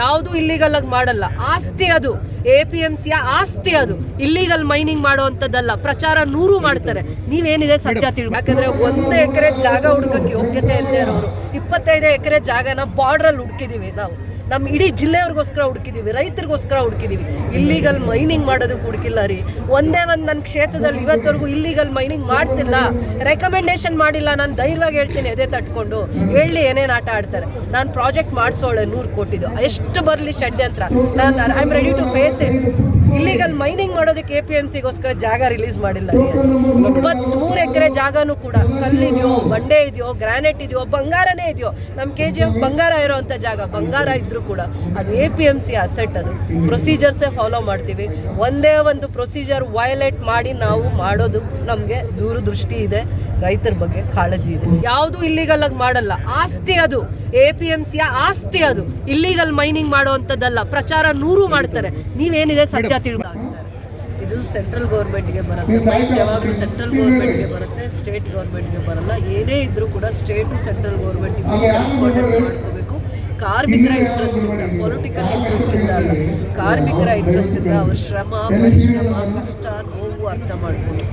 ಯಾವುದು ಇಲ್ಲಿಗಲ್ ಆಗಿ ಮಾಡಲ್ಲ. ಆಸ್ತಿ ಅದು. ಎ ಪಿ ಎಂ ಸಿಯ ಆಸ್ತಿ ಅದು. ಇಲ್ಲಿಗಲ್ ಮೈನಿಂಗ್ ಮಾಡುವಂತದ್ದಲ್ಲ ಪ್ರಚಾರ ನೂರು ಮಾಡ್ತಾರೆ. ನೀವೇನಿದೆ ಸತ್ಯ ತಿಳಿ ಯಾಕಂದ್ರೆ ಒಂದು ಎಕರೆ ಜಾಗ ಹುಡುಕಕ್ಕೆ ಯೋಗ್ಯತೆ ಇಲ್ಲದೆ ಇರೋರು ಇಪ್ಪತ್ತೈದು ಎಕರೆ ಜಾಗನ ಬಾರ್ಡ್ರಲ್ಲಿ ಹುಡುಕಿದೀವಿ ನಾವು. ನಮ್ಮ ಇಡೀ ಜಿಲ್ಲೆಯವ್ರಿಗೋಸ್ಕರ ಹುಡುಕಿದೀವಿ, ರೈತರಿಗೋಸ್ಕರ ಹುಡುಕಿದೀವಿ. ಇಲ್ಲಿಗಲ್ ಮೈನಿಂಗ್ ಮಾಡೋದಕ್ಕೆ ಹುಡುಕಿಲ್ಲ ರೀ. ಒಂದೇ ಒಂದು ನನ್ನ ಕ್ಷೇತ್ರದಲ್ಲಿ ಇವತ್ತವರೆಗೂ ಇಲ್ಲಿಗಲ್ ಮೈನಿಂಗ್ ಮಾಡಿಸಿಲ್ಲ. ರೆಕಮೆಂಡೇಶನ್ ಮಾಡಿಲ್ಲ, ನಾನು ಧೈರ್ಯವಾಗಿ ಹೇಳ್ತೀನಿ, ಎದೆ ತಟ್ಕೊಂಡು. ಹೇಳಿ ಏನೇನು ಆಟ ಆಡ್ತಾರೆ. ನಾನು ಪ್ರಾಜೆಕ್ಟ್ ಮಾಡಿಸೋಳೆ ನೂರು ಕೋಟಿದು. ಎಷ್ಟು ಬರಲಿ ಷಡ್ಯಂತ್ರ? ನಾನು I am ready to face it illegal mining ಮಾಡೋದಕ್ಕೆ ಎ ಪಿ ಎಂ ಸಿಗೋಸ್ಕರ ಜಾಗ ರಿಲೀಸ್ ಮಾಡಿಲ್ಲ. ರೀ ಮೂರು ಎಕರೆ ಜಾಗನೂ ಕೂಡ ಕಲ್ಲಿದೆಯೋ, ಬಂಡೆ ಇದೆಯೋ ಗ್ರಾನೈಟ್ ಇದೆಯೋ, ಬಂಗಾರನೇ ಇದೆಯೋ ನಮ್ಮ ಕೆ ಜಿ ಎಫ್ ಬಂಗಾರ ಇರೋವಂಥ ಜಾಗ, ಬಂಗಾರ ಇದ್ರೂ ಕೂಡ ಅದು A P M C asset ಅದು. ಪ್ರೊಸೀಜರ್ಸೇ ಫಾಲೋ ಮಾಡ್ತೀವಿ. ಒಂದೇ ಒಂದು ಪ್ರೊಸೀಜರ್ ವಯಲೇಟ್ ಮಾಡಿ ನಾವು ಮಾಡೋದು ನಮಗೆ ದೂರದೃಷ್ಟಿ ಇದೆ. ರೈತರ ಬಗ್ಗೆ ಕಾಳಜಿ ಇದೆ. ಯಾವುದು ಇಲ್ಲಿಗಲ್ ಆಗಿ ಮಾಡಲ್ಲ. ಆಸ್ತಿ ಅದು. ಎ ಪಿ ಎಂ ಸಿಯ ಆಸ್ತಿ ಅದು. ಇಲ್ಲಿಗಲ್ ಮೈನಿಂಗ್ ಮಾಡುವಂಥದ್ದಲ್ಲ. ಪ್ರಚಾರ ನೂರು ಮಾಡ್ತಾರೆ. ನೀವೇನಿದೆ ಸತ್ಯ ತಿಳ್ಕೊಳ್ಳಿ ಇದು ಸೆಂಟ್ರಲ್ ಗೌರ್ಮೆಂಟ್ಗೆ ಬರುತ್ತೆ ಯಾವಾಗಲೂ ಸೆಂಟ್ರಲ್ ಗೌರ್ಮೆಂಟ್ಗೆ ಬರುತ್ತೆ. ಸ್ಟೇಟ್ ಗೌರ್ಮೆಂಟ್ಗೆ ಬರಲ್ಲ. ಏನೇ ಇದ್ರೂ ಕೂಡ ಸ್ಟೇಟು ಸೆಂಟ್ರಲ್ ಗೌರ್ಮೆಂಟಿಗೆ ಮಾಡ್ಕೋಬೇಕು. ಕಾರ್ಮಿಕರ ಇಂಟ್ರೆಸ್ಟ್ ಇಂದ ಪೊಲಿಟಿಕಲ್ ಇಂಟ್ರೆಸ್ಟ್ ಇಂದ ಅಲ್ಲ ಕಾರ್ಮಿಕರ ಇಂಟ್ರೆಸ್ಟ್ ಇಂದ ಅವ್ರ ಶ್ರಮ ಪರಿಶ್ರಮ ಕಷ್ಟ ನೋವು ಅರ್ಥ ಮಾಡ್ಕೊಂಡು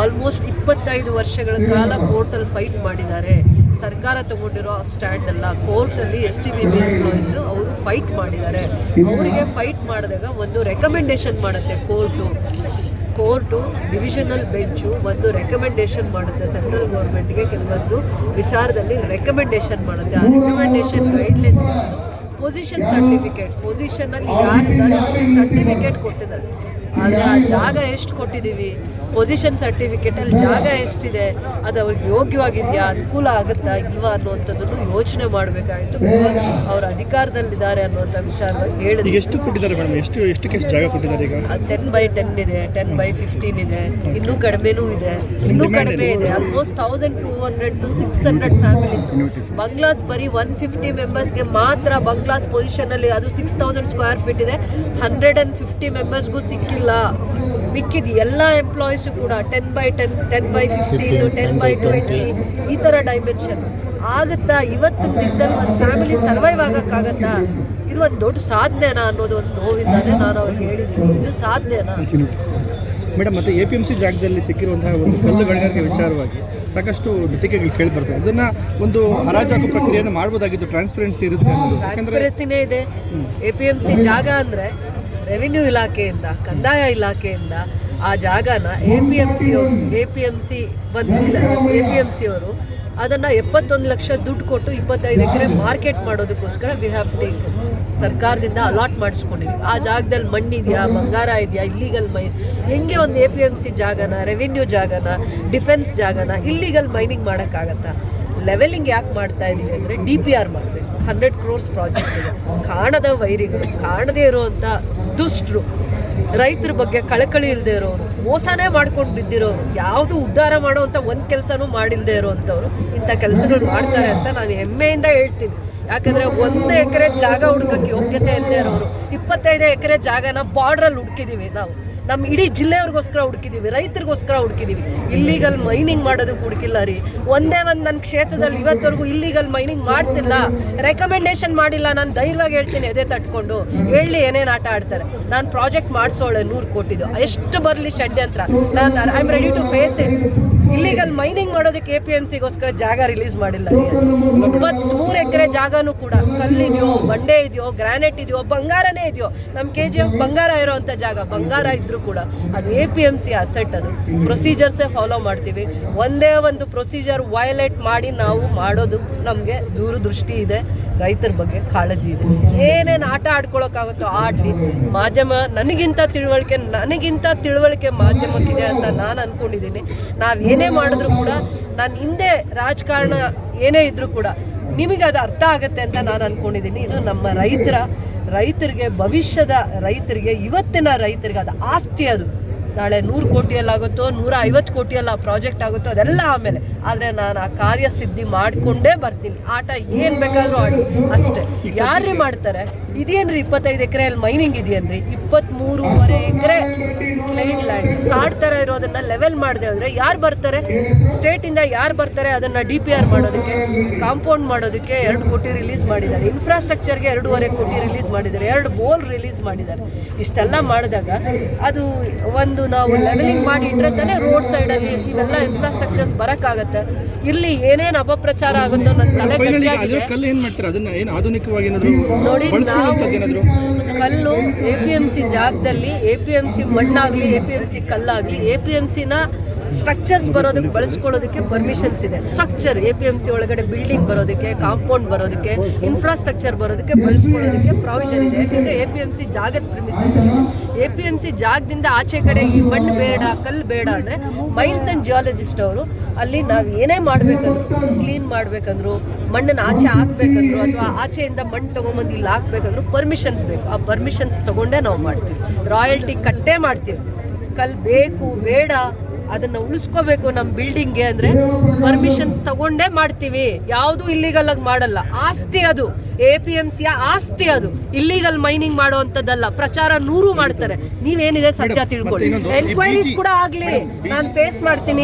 ಆಲ್ಮೋಸ್ಟ್ ಇಪ್ಪತ್ತೈದು ವರ್ಷಗಳ ಕಾಲ ಕೋರ್ಟಲ್ಲಿ ಫೈಟ್ ಮಾಡಿದ್ದಾರೆ. ಸರ್ಕಾರ ತಗೊಂಡಿರೋ ಸ್ಟ್ಯಾಂಡ್ ಅಲ್ಲ, ಕೋರ್ಟಲ್ಲಿ S T B B employees ಅವರು ಫೈಟ್ ಮಾಡಿದ್ದಾರೆ. ಅವರಿಗೆ ಫೈಟ್ ಮಾಡಿದಾಗ ಒಂದು ರೆಕಮೆಂಡೇಶನ್ ಮಾಡುತ್ತೆ ಕೋರ್ಟು. ಕೋರ್ಟು ಡಿವಿಷನಲ್ ಬೆಂಚು ಒಂದು ರೆಕಮೆಂಡೇಶನ್ ಮಾಡುತ್ತೆ ಸೆಂಟ್ರಲ್ ಗೌರ್ಮೆಂಟ್ಗೆ ಕೆಲವೊಂದು ವಿಚಾರದಲ್ಲಿ ರೆಕಮೆಂಡೇಶನ್ ಮಾಡುತ್ತೆ. ಆ ರೆಕಮೆಂಡೇಶನ್ ಗೈಡ್ಲೈನ್ಸ್ ಪೊಸಿಷನ್ ಸರ್ಟಿಫಿಕೇಟ್ ಪೊಸಿಷನಲ್ಲಿ ಯಾರಿದ್ದಾರೆ ಸರ್ಟಿಫಿಕೇಟ್ ಕೊಟ್ಟಿದ್ದಾರೆ. ಆದರೆ ಆ ಜಾಗ ಎಷ್ಟು ಕೊಟ್ಟಿದ್ದೀವಿ ಪೊಸಿಷನ್ ಸರ್ಟಿಫಿಕೇಟಲ್ಲಿ ಜಾಗ ಎಷ್ಟಿದೆ? ಅದು ಅವ್ರಿಗೆ ಯೋಗ್ಯವಾಗಿದೆಯಾ? ಅನುಕೂಲ ಆಗುತ್ತಾ ಇಲ್ವಾ ಅನ್ನುವಂಥದ್ದನ್ನು ಯೋಚನೆ ಮಾಡಬೇಕಾಯಿತು. ಅವ್ರ ಅಧಿಕಾರದಲ್ಲಿದ್ದಾರೆ ಅನ್ನುವಂಥ ವಿಚಾರ ಹೇಳಿದ್ರು. ಹೇಳಿದ್ವಿ ಎಷ್ಟು ಕೊಟ್ಟಿದ್ದಾರೆ ಮೇಡಮ್? ಎಷ್ಟು ಎಷ್ಟಕ್ಕೆ ಎಷ್ಟು ಜಾಗ ಕೊಟ್ಟಿದ್ದಾರೆ ಈಗ? ಟೆನ್ ಬೈ ಟೆನ್ ಇದೆ ಟೆನ್ ಬೈ ಫಿಫ್ಟೀನ್ ಇದೆ. ಇನ್ನೂ ಕಡಿಮೆನೂ ಇದೆ. ಇನ್ನೂ ಕಡಿಮೆ ಇದೆ. Almost thousand two hundred to six hundred families bungalows ಬರೀ ಒನ್ ಫಿಫ್ಟಿ ಮೆಂಬರ್ಸ್ಗೆ ಮಾತ್ರ ಬಂಗ್ಲಾಸ್ ಪೊಸಿಷನಲ್ಲಿ ಅದು ಸಿಕ್ಸ್ ತೌಸಂಡ್ ಸ್ಕ್ವೇರ್ ಫೀಟ್ ಇದೆ. ಹಂಡ್ರೆಡ್ ಆ್ಯಂಡ್ ಫಿಫ್ಟಿ ಮೆಂಬರ್ಸ್ಗೂ ಸಿಕ್ಕಿಲ್ಲ. ಮಿಕ್ಕಿದ ಎಲ್ಲ ಎಂಪ್ಲಾಯೀಸ್ ಕೂಡ ten by ten ten by fifteen ten by twenty ಈ ಥರ ಡೈಮೆನ್ಷನ್ ಆಗುತ್ತಾ? ಇವತ್ತು ದಿನದಲ್ಲಿ ಒಂದು ಫ್ಯಾಮಿಲಿ ಸರ್ವೈವ್ ಆಗೋಕ್ಕಾಗತ್ತಾ? ಇದು ಒಂದು ದೊಡ್ಡ ಸಾಧನೆನಾ ಅನ್ನೋದು ಒಂದು ನೋವಿಂದಾನೆ ನಾನು ಅವ್ರಿಗೆ ಹೇಳಿದ್ದೀನಿ ಇದು ಸಾಧನೆನಾ? ಮೇಡಮ್ ಮತ್ತೆ ಎ ಪಿ ಎಂ ಸಿ ಜಾಗದಲ್ಲಿ ಸಿಕ್ಕಿರುವಂತಹ ಒಂದು ಕಲ್ಲು ಗಣಿಗಾರಿಕೆ ವಿಚಾರವಾಗಿ ಸಾಕಷ್ಟು ಟೀಕೆಗಳು ಕೇಳಿ ಬರ್ತವೆ ಅದನ್ನ ಒಂದು ಹರಾಜಾಕು ಪ್ರಕ್ರಿಯೆಯನ್ನು ಮಾಡ್ಬೋದಾಗಿತ್ತು ಟ್ರಾನ್ಸ್ಪರೆನ್ಸಿ ಇರುತ್ತೆ ಟ್ರಾನ್ಸ್ಪರೆನ್ಸಿನೇ ಇದೆ. ಎ ಪಿ ಎಂ ಸಿ ಜಾಗ ಅಂದರೆ ರೆವಿನ್ಯೂ ಇಲಾಖೆಯಿಂದ, ಕಂದಾಯ ಇಲಾಖೆಯಿಂದ ಆ ಜಾಗನ A P M C A P M C ಬಂದು ಎ ಪಿ ಎಂ ಸಿ ಅವರು ಅದನ್ನು ಎಪ್ಪತ್ತೊಂದು ಲಕ್ಷ ದುಡ್ಡು ಕೊಟ್ಟು ಇಪ್ಪತ್ತೈದು ಎಕರೆ ಮಾರ್ಕೆಟ್ ಮಾಡೋದಕ್ಕೋಸ್ಕರ ವಿ ಹ್ಯಾವ್ ಟೇಕ್ ಸರ್ಕಾರದಿಂದ ಅಲಾಟ್ ಮಾಡಿಸ್ಕೊಂಡಿದ್ವಿ. ಆ ಜಾಗದಲ್ಲಿ ಮಣ್ಣಿದೆಯಾ ಬಂಗಾರ ಇದೆಯಾ ಇಲ್ಲಿಗಲ್ ಮೈ, ಹೆಂಗೆ ಒಂದು ಎ ಪಿ ಎಂ ಸಿ ಜಾಗನ ರೆವಿನ್ಯೂ ಜಾಗನ ಡಿಫೆನ್ಸ್ ಜಾಗನ ಇಲ್ಲಿಗಲ್ ಮೈನಿಂಗ್ ಮಾಡೋಕ್ಕಾಗತ್ತಾ? ಲೆವೆಲಿಂಗ್ ಯಾಕೆ ಮಾಡ್ತಾ ಇದ್ದೀವಿ ಅಂದರೆ ಡಿ ಪಿ ಆರ್ ಮಾಡಬೇಕು. ಹಂಡ್ರೆಡ್ ಕ್ರೋರ್ಸ್ ಪ್ರಾಜೆಕ್ಟ್ ಇದೆ. ಕಾಣದ ವೈರಿಗಳು, ಕಾಣದೇ ಇರುವಂಥ ದುಷ್ಟರು, ರೈತರ ಬಗ್ಗೆ ಕಳಕಳಿ ಇಲ್ಲದೆ ಇರೋರು, ಮೋಸನೇ ಮಾಡ್ಕೊಂಡು ಬಿದ್ದಿರೋರು, ಯಾವುದು ಉದ್ಧಾರ ಮಾಡುವಂಥ ಒಂದು ಕೆಲಸನೂ ಮಾಡಿಲ್ಲದೆ ಇರೋವಂಥವ್ರು ಇಂಥ ಕೆಲಸಗಳು ಮಾಡ್ತಾರೆ ಅಂತ ನಾನು ಹೆಮ್ಮೆಯಿಂದ ಹೇಳ್ತೀನಿ. ಯಾಕಂದರೆ ಒಂದು ಎಕರೆ ಜಾಗ ಹುಡುಕಕ್ಕೆ ಯೋಗ್ಯತೆ ಇಲ್ಲದೆ ಇರೋರು, ಇಪ್ಪತ್ತೈದು ಎಕರೆ ಜಾಗನ ಬಾರ್ಡ್ರಲ್ಲಿ ಹುಡ್ಕಿದ್ದೀವಿ ನಾವು. ನಮ್ಮ ಇಡೀ ಜಿಲ್ಲೆಯವ್ರಿಗೋಸ್ಕರ ಹುಡುಕಿದ್ದೀವಿ ರೈತರಿಗೋಸ್ಕರ ಹುಡುಕಿದ್ದೀವಿ ಇಲ್ಲಿಗಲ್ ಮೈನಿಂಗ್ ಮಾಡೋದಕ್ಕೆ ಹುಡುಕಿಲ್ಲ ರೀ. ಒಂದೇ ಒಂದು ನನ್ನ ಕ್ಷೇತ್ರದಲ್ಲಿ ಇವತ್ತವರೆಗೂ ಇಲ್ಲಿಗಲ್ ಮೈನಿಂಗ್ ಮಾಡಿಸಿಲ್ಲ. ರೆಕಮೆಂಡೇಶನ್ ಮಾಡಿಲ್ಲ, ನಾನು ಧೈರ್ಯವಾಗಿ ಹೇಳ್ತೀನಿ, ಎದೆ ತಟ್ಕೊಂಡು. ಹೇಳಿ ಏನೇನು ಆಟ ಆಡ್ತಾರೆ. ನಾನು ಪ್ರಾಜೆಕ್ಟ್ ಮಾಡಿಸೋಳೆ ನೂರು ಕೋಟಿದು. ಎಷ್ಟು ಬರಲಿ ಷಡ್ಯಂತ್ರ? ನಾನು I am ready to face it illegal mining ಮಾಡೋದಕ್ಕೆ ಎ ಪಿ ಎಂ ಸಿಗೋಸ್ಕರ ಜಾಗ ರಿಲೀಸ್ ಮಾಡಿಲ್ಲ. ರೀ ಮೂರು ಎಕರೆ ಜಾಗನೂ ಕೂಡ ಕಲ್ಲಿದೆಯೋ, ಬಂಡೆ ಇದೆಯೋ ಗ್ರಾನೈಟ್ ಇದೆಯೋ, ಬಂಗಾರನೇ ಇದೆಯೋ ನಮ್ಮ ಕೆ ಜಿ ಎಫ್ ಬಂಗಾರ ಇರೋವಂಥ ಜಾಗ, ಬಂಗಾರ ಇದ್ರೂ ಕೂಡ ಅದು A P M C asset ಅದು. ಪ್ರೊಸೀಜರ್ಸೇ ಫಾಲೋ ಮಾಡ್ತೀವಿ. ಒಂದೇ ಒಂದು ಪ್ರೊಸೀಜರ್ ವಯಲೇಟ್ ಮಾಡಿ ನಾವು ಮಾಡೋದು ನಮಗೆ ದೂರದೃಷ್ಟಿ ಇದೆ. ರೈತರ ಬಗ್ಗೆ ಕಾಳಜಿ ಇದೆ. ಏನೇನು ಆಟ ಆಡ್ಕೊಳಕ್ಕಾಗುತ್ತೋ ಆಡಲಿ ಮಾಧ್ಯಮ ನನಗಿಂತ ತಿಳುವಳಿಕೆ ನನಗಿಂತ ತಿಳುವಳಿಕೆ ಮಾಧ್ಯಮಕ್ಕಿದೆ ಅಂತ ನಾನು ಅಂದ್ಕೊಂಡಿದ್ದೀನಿ ನಾವು ಏನೇ ಮಾಡಿದ್ರು ಕೂಡ ನಾನು ಹಿಂದೆ ರಾಜಕಾರಣ ಏನೇ ಇದ್ದರೂ ಕೂಡ ನಿಮಗೆ ಅದು ಅರ್ಥ ಆಗುತ್ತೆ ಅಂತ ನಾನು ಅಂದ್ಕೊಂಡಿದ್ದೀನಿ ಇದು ನಮ್ಮ ರೈತರ, ರೈತರಿಗೆ, ಭವಿಷ್ಯದ ರೈತರಿಗೆ, ಇವತ್ತಿನ ರೈತರಿಗೆ ಅದು ಆಸ್ತಿ ಅದು. ನಾಳೆ ನೂರು ಕೋಟಿಯಲ್ಲಾಗುತ್ತೋ ನೂರ ಐವತ್ತು ಕೋಟಿಯಲ್ಲಿ ಆ ಪ್ರಾಜೆಕ್ಟ್ ಆಗುತ್ತೋ ಅದೆಲ್ಲ ಆಮೇಲೆ. ಆದರೆ ನಾನು ಆ ಕಾರ್ಯ ಸಿದ್ಧಿ ಮಾಡಿಕೊಂಡೇ ಬರ್ತೀನಿ. ಆಟ ಏನು ಬೇಕಾದರೂ ಆಡಿ. ಅಷ್ಟೇ. ಯಾರೇ ಮಾಡ್ತಾರೆ? ಇದೇನ್ರಿ ಇಪ್ಪತ್ತೈದು ಎಕರೆ ಅಲ್ಲಿ ಮೈನಿಂಗ್ ಇದೆಯನ್ರಿ. ಇಪ್ಪತ್ತ್ಮೂರುವರೆ ಎಕರೆ ಪ್ಲೇನ್ ಲ್ಯಾಂಡ್ ಕಾಡ್ ಥರ ಇರೋದನ್ನ ಲೆವೆಲ್ ಮಾಡಿದೆ ಅಂದ್ರೆ ಯಾರು ಬರ್ತಾರೆ? ಸ್ಟೇಟಿಂದ ಯಾರು ಬರ್ತಾರೆ ಅದನ್ನ ಡಿ ಪಿ ಆರ್ ಮಾಡೋದಕ್ಕೆ ಕಾಂಪೌಂಡ್ ಮಾಡೋದಕ್ಕೆ ಎರಡು ಕೋಟಿ ರಿಲೀಸ್ ಮಾಡಿದ್ದಾರೆ. ಇನ್ಫ್ರಾಸ್ಟ್ರಕ್ಚರ್ಗೆ ಎರಡೂವರೆ ಕೋಟಿ ರಿಲೀಸ್ ಮಾಡಿದ್ದಾರೆ. ಎರಡು ಬೋಲ್ ರಿಲೀಸ್ ಮಾಡಿದ್ದಾರೆ. ಇಷ್ಟೆಲ್ಲ ಮಾಡಿದಾಗ ಅದು ಒಂದು ನಾವು ಲೆವೆಲಿಂಗ್ ಮಾಡಿ ಇಟ್ಟರೆ ತಾನೇ ರೋಡ್ ಸೈಡಲ್ಲಿ ಇವೆಲ್ಲ ಇನ್ಫ್ರಾಸ್ಟ್ರಕ್ಚರ್ಸ್ ಬರೋಕ್ಕಾಗತ್ತೆ. ಇಲ್ಲಿ ಏನೇನು ಅಪಪ್ರಚಾರ ಆಗುತ್ತೋ ನನ್ನ ತಲೆ ನೋಡಿ ಕಲ್ಲು ಕಲ್ಲು ಎ ಪಿ ಎಂ ಸಿ ಜಾಗದಲ್ಲಿ ಎ ಪಿ ಎಂ ಸಿ ಮಣ್ಣಾಗಲಿ ಎ ಪಿ ಎಂ ಸಿ ಕಲ್ಲಾಗಲಿ ಎ ಪಿ ಎಂ ಸಿನ ಸ್ಟ್ರಕ್ಚರ್ಸ್ ಬರೋದಕ್ಕೆ ಬಳಸ್ಕೊಳ್ಳೋದಕ್ಕೆ ಪರ್ಮಿಷನ್ಸ್ ಇದೆ. Structure A P M C ಒಳಗಡೆ ಬಿಲ್ಡಿಂಗ್ ಬರೋದಕ್ಕೆ ಕಾಂಪೌಂಡ್ ಬರೋದಕ್ಕೆ ಇನ್ಫ್ರಾಸ್ಟ್ರಕ್ಚರ್ ಬರೋದಕ್ಕೆ ಬಳಸ್ಕೊಳ್ಳೋದಕ್ಕೆ ಪ್ರಾವಿಷನ್ ಇದೆ. ಯಾಕೆಂದ್ರೆ ಎ ಪಿ ಎಂ ಸಿ ಜಾಗದ ಎ ಪಿ ಎಂ ಸಿ ಜಾಗದಿಂದ ಆಚೆ ಕಡೆ ಈ ಮಣ್ಣು ಬೇಡ, ಕಲ್ಲು ಬೇಡ ಅಂದರೆ ಮೈಂಡ್ಸ್ ಆ್ಯಂಡ್ ಜಿಯಾಲಜಿಸ್ಟ್ ಅವರು ಅಲ್ಲಿ ನಾವು ಏನೇ ಮಾಡಬೇಕಂದ್ರು, ಕ್ಲೀನ್ ಮಾಡಬೇಕಂದ್ರು, ಮಣ್ಣನ್ನು ಆಚೆ ಹಾಕ್ಬೇಕಂದ್ರು ಅಥವಾ ಆಚೆಯಿಂದ ಮಣ್ಣು ತೊಗೊಂಬಂದು ಇಲ್ಲಿ ಹಾಕ್ಬೇಕಂದ್ರು ಪರ್ಮಿಷನ್ಸ್ ಬೇಕು. ಆ ಪರ್ಮಿಷನ್ಸ್ ತಗೊಂಡೇ ನಾವು ಮಾಡ್ತೀವಿ. ರಾಯಲ್ಟಿ ಕಟ್ಟೇ ಮಾಡ್ತೀವಿ. ಕಲ್ಲು ಬೇಕು, ಬೇಡ ಅದನ್ನ ಉಳಿಸ್ಕೋಬೇಕು ನಮ್ಮ ಬಿಲ್ಡಿಂಗ್ಗೆ ಅಂದ್ರೆ ಪರ್ಮಿಷನ್ಸ್ ತಗೊಂಡೇ ಮಾಡ್ತೀವಿ. ಯಾವುದು ಇಲ್ಲಿಗಲ್ ಆಗಿ ಮಾಡಲ್ಲ. ಆಸ್ತಿ ಅದು. ಎ ಪಿ ಎಂ ಸಿಯ ಆಸ್ತಿ ಅದು. ಇಲ್ಲಿಗಲ್ ಮೈನಿಂಗ್ ಮಾಡುವಂತದ್ದಲ್ಲ ಪ್ರಚಾರ ನೂರು ಮಾಡ್ತಾರೆ. ನೀವೇನಿದೆ ಸತ್ಯ ಮತ್ತೆ ತಿಳ್ಕೊಳ್ಳಿ. ಎನ್ಕ್ವೈರೀಸ್ ಕೂಡ ಆಗ್ಲಿ. ನಾನು ಫೇಸ್ ಮಾಡ್ತೀನಿ.